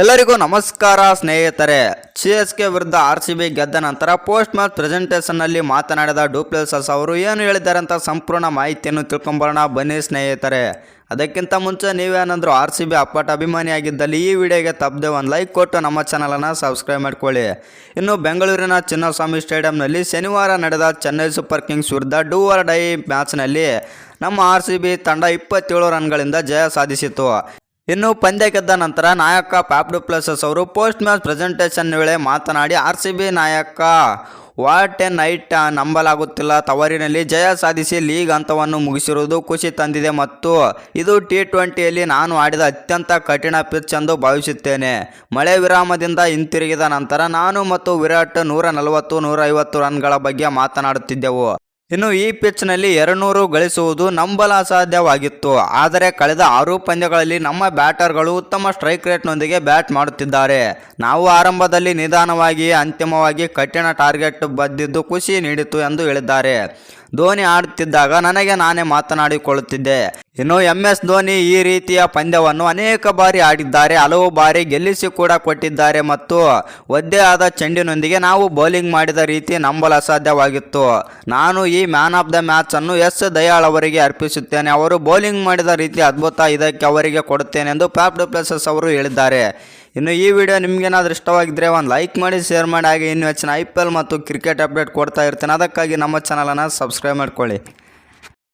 ಎಲ್ಲರಿಗೂ ನಮಸ್ಕಾರ, ಸ್ನೇಹಿತರೆ. ಸಿ ಎಸ್ ಕೆ ವಿರುದ್ಧ ಆರ್ ಸಿ ಬಿ ಗೆದ್ದ ನಂತರ ಪೋಸ್ಟ್ ಮ್ಯಾಚ್ ಪ್ರೆಸೆಂಟೇಷನ್ನಲ್ಲಿ ಮಾತನಾಡಿದ ಡೂಪ್ಲೆಸಸ್ ಅವರು ಏನು ಹೇಳಿದ್ದಾರೆ ಅಂತ ಸಂಪೂರ್ಣ ಮಾಹಿತಿಯನ್ನು ತಿಳ್ಕೊಂಬರೋಣ. ಬನ್ನಿ ಸ್ನೇಹಿತರೆ. ಅದಕ್ಕಿಂತ ಮುಂಚೆ ನೀವೇನಾದರೂ ಆರ್ ಸಿ ಬಿ ಅಪ್ಪಟ ಅಭಿಮಾನಿಯಾಗಿದ್ದಲ್ಲಿ ಈ ವಿಡಿಯೋಗೆ ತಪ್ಪದೆ ಒಂದು ಲೈಕ್ ಕೊಟ್ಟು ನಮ್ಮ ಚಾನಲನ್ನು ಸಬ್ಸ್ಕ್ರೈಬ್ ಮಾಡ್ಕೊಳ್ಳಿ. ಇನ್ನು ಬೆಂಗಳೂರಿನ ಚಿನ್ನಸ್ವಾಮಿ ಸ್ಟೇಡಿಯಂನಲ್ಲಿ ಶನಿವಾರ ನಡೆದ ಚೆನ್ನೈ ಸೂಪರ್ ಕಿಂಗ್ಸ್ ವಿರುದ್ಧ ಡೂ ಆರ್ ಡೈ ಮ್ಯಾಚ್ನಲ್ಲಿ ನಮ್ಮ ಆರ್ ಸಿ ಬಿ ತಂಡ ಇಪ್ಪತ್ತೇಳು ರನ್ಗಳಿಂದ ಜಯ ಸಾಧಿಸಿತು ಇನ್ನು ಪಂದ್ಯ ಗೆದ್ದ ನಂತರ ನಾಯಕ ಪ್ಯಾಪ್ ಪ್ಲಸಸ್ ಅವರು ಪೋಸ್ಟ್ ಮ್ಯಾಚ್ ಪ್ರೆಸೆಂಟೇಷನ್ ವೇಳೆ ಮಾತನಾಡಿ, ಆರ್ ಸಿ ಬಿ ನಾಯಕ ವಾಟ್ ಎ ನೈಟ್ ನಂಬಲಾಗುತ್ತಿಲ್ಲ. ತವರಿನಲ್ಲಿ ಜಯ ಸಾಧಿಸಿ ಲೀಗ್ ಹಂತವನ್ನು ಮುಗಿಸಿರುವುದು ಖುಷಿ ತಂದಿದೆ ಮತ್ತು ಇದು ಟಿ ಟ್ವೆಂಟಿಯಲ್ಲಿ ನಾನು ಆಡಿದ ಅತ್ಯಂತ ಕಠಿಣ ಪಿಚ್ ಎಂದು ಭಾವಿಸುತ್ತೇನೆ. ಮಳೆ ವಿರಾಮದಿಂದ ಹಿಂತಿರುಗಿದ ನಂತರ ನಾನು ಮತ್ತು ವಿರಾಟ್ ನೂರ ನಲವತ್ತು ನೂರ ಐವತ್ತು ರನ್ಗಳ ಬಗ್ಗೆ ಮಾತನಾಡುತ್ತಿದ್ದೆವು. ಇನ್ನು ಈ ಪಿಚ್ನಲ್ಲಿ ಎರಡುನೂರು ಗಳಿಸುವುದು ನಂಬಲು ಅಸಾಧ್ಯವಾಗಿತ್ತು ಆದರೆ ಕಳೆದ ಆರು ಪಂದ್ಯಗಳಲ್ಲಿ ನಮ್ಮ ಬ್ಯಾಟರ್ಗಳು ಉತ್ತಮ ಸ್ಟ್ರೈಕ್ ರೇಟ್ನೊಂದಿಗೆ ಬ್ಯಾಟ್ ಮಾಡುತ್ತಿದ್ದಾರೆ. ನಾವು ಆರಂಭದಲ್ಲಿ ನಿಧಾನವಾಗಿ ಅಂತಿಮವಾಗಿ ಕಠಿಣ ಟಾರ್ಗೆಟ್ ಬದ್ದಿದ್ದು ಖುಷಿ ನೀಡಿತು ಎಂದು ಹೇಳಿದ್ದಾರೆ. ಧೋನಿ ಆಡುತ್ತಿದ್ದಾಗ ನನಗೆ ನಾನೇ ಮಾತನಾಡಿಕೊಳ್ಳುತ್ತಿದ್ದೆ. ಇನ್ನು ಎಂ ಎಸ್ ಧೋನಿ ಈ ರೀತಿಯ ಪಂದ್ಯವನ್ನು ಅನೇಕ ಬಾರಿ ಆಡಿದ್ದಾರೆ, ಹಲವು ಬಾರಿ ಗೆಲ್ಲಿಸಿ ಕೂಡ ಕೊಟ್ಟಿದ್ದಾರೆ ಮತ್ತು ಒದ್ದೆ ಆದ ಚೆಂಡಿನೊಂದಿಗೆ ನಾವು ಬೌಲಿಂಗ್ ಮಾಡಿದ ರೀತಿ ನಂಬಲು ಅಸಾಧ್ಯವಾಗಿತ್ತು. ನಾನು ಈ ಮ್ಯಾನ್ ಆಫ್ ದ ಮ್ಯಾಚ್ ಅನ್ನು ಎಸ್ ದಯಾಳ್ ಅವರಿಗೆ ಅರ್ಪಿಸುತ್ತೇನೆ. ಅವರು ಬೌಲಿಂಗ್ ಮಾಡಿದ ರೀತಿ ಅದ್ಭುತ ಇದಕ್ಕೆ ಅವರಿಗೆ ಕೊಡುತ್ತೇನೆ ಎಂದು ಪ್ಯಾಪ್ ಡುಪ್ಲೆಸಸ್ ಅವರು ಹೇಳಿದ್ದಾರೆ. ಇನ್ನು ಈ ವಿಡಿಯೋ ನಿಮಗೇನಾದ್ರೂ ಇಷ್ಟವಾಗಿದ್ದರೆ ಒಂದು ಲೈಕ್ ಮಾಡಿ, ಶೇರ್ ಮಾಡಿ, ಹಾಗೆ ಇನ್ನು ಹೆಚ್ಚಿನ ಐ ಪಿ ಎಲ್ ಮತ್ತು ಕ್ರಿಕೆಟ್ ಅಪ್ಡೇಟ್ ಕೊಡ್ತಾ ಇರ್ತೇನೆ. ಅದಕ್ಕಾಗಿ ನಮ್ಮ ಚಾನಲನ್ನು ಸಬ್ಸ್ಕ್ರೈಬ್ ಮಾಡ್ಕೊಳ್ಳಿ.